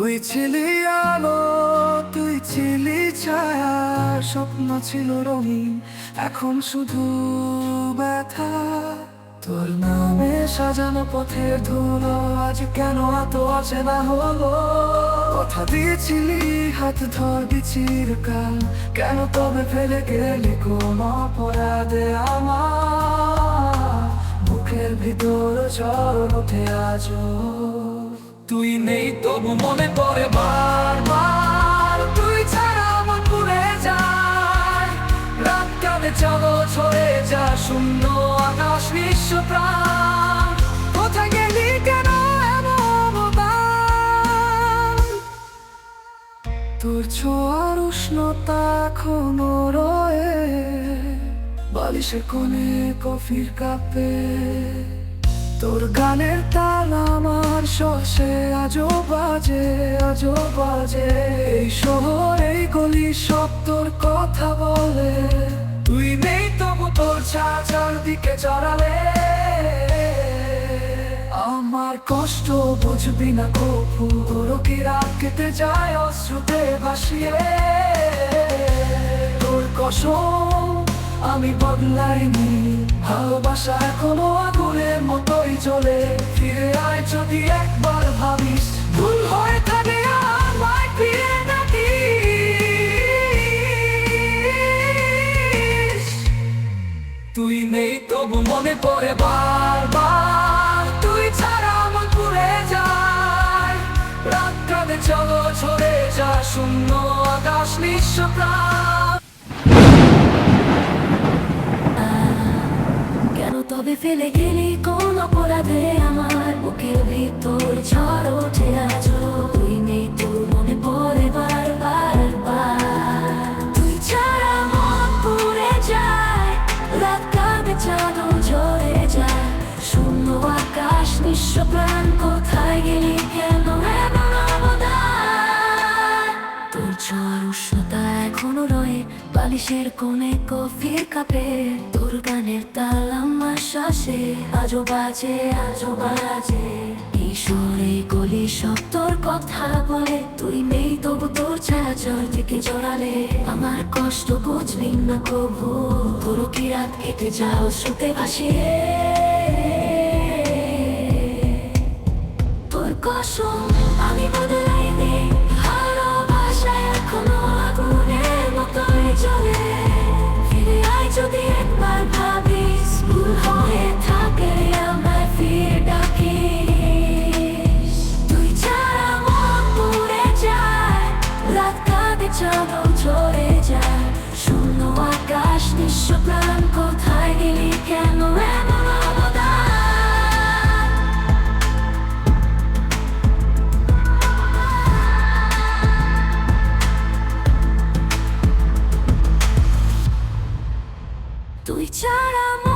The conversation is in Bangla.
তুই ছিলি আলো, তুই ছিলি ছায়া, স্বপ্ন ছিল রঙিন, এখন শুধু ব্যথা। তোর নামে সাজানো পথের ধুলো আজ কেন এত অচেনা হলো? কথা দিয়েছিলি, হাত ধরবি চিরকাল কেন তবে ফেলে গেলি কোন অপরাধে আমার? বুকের ভিতর ঝড় ওঠে আজও। তুই নেই তবু মনে পড়ে বারবার। তুই ছাড়া আমার পুরে যায়। রাত কানে চলো ছড়ে যা শূন্য আকাশ বিশ্ব প্রাণ। কোথায় গেলি কেন তোর ছোঁয়ার উষ্ণতা এখনও রয়ে। বালিশের কোণে কফির কাপে। তোর গানের তাল আমার শসে আজও বাজে আজও বাজে। এই শহর, এই গলি, সব তোর কথা বলে। তুই নেই তবু তোর চাচার দিকে চড়ালে। আমার কষ্ট বুঝবি না কপু কি রাত কেটে যায় অশ্রুতে ভাসিয়ে? তোর কসম, আমি বদলাইনি, ভালোবাসা এখনও চলে ফিরে আয় যদি একবার ভাবিস। ভুল হয়ে থাকে তুই নেই তবু মনে পড়ে বারবার। তুই ছাড়া আমার পুড়ে যায়। রাত কাঁদে চলো ছড়ে যা শূন্য আকাশ, নিঃস্ব কেন তবে ফেলে গেলি কোন অপরাধে আমার বুকের ভিতর ঝড় ওঠে আজ তুই নেই তোর মনে পড়ে বারবার বার তুই ছাড়া মন যায়, রাত কাঁদে চাঁদও ঝরে যায়। শূন্য আকাশ নিঃস্ব বালিশের কোণে কফির কাপে তোর গানের তাল আমার বাজে, আজও বাজে। ঈশ্বরে গলি সব তোর কথা বলে, তুই নেই তবু তোর ছায়া চর থেকে জড়ালে। আমার কষ্ট বুঝবি না কবু, তোর কি রাত কেটে যাও শ্রুতে ভাসিয়ে? তোর কসম চাঁদও চলে যায় শূন্য আকাশ নিঃস্ব প্রাণ কোথায় গেলি কেন এমন তুই ছাড়া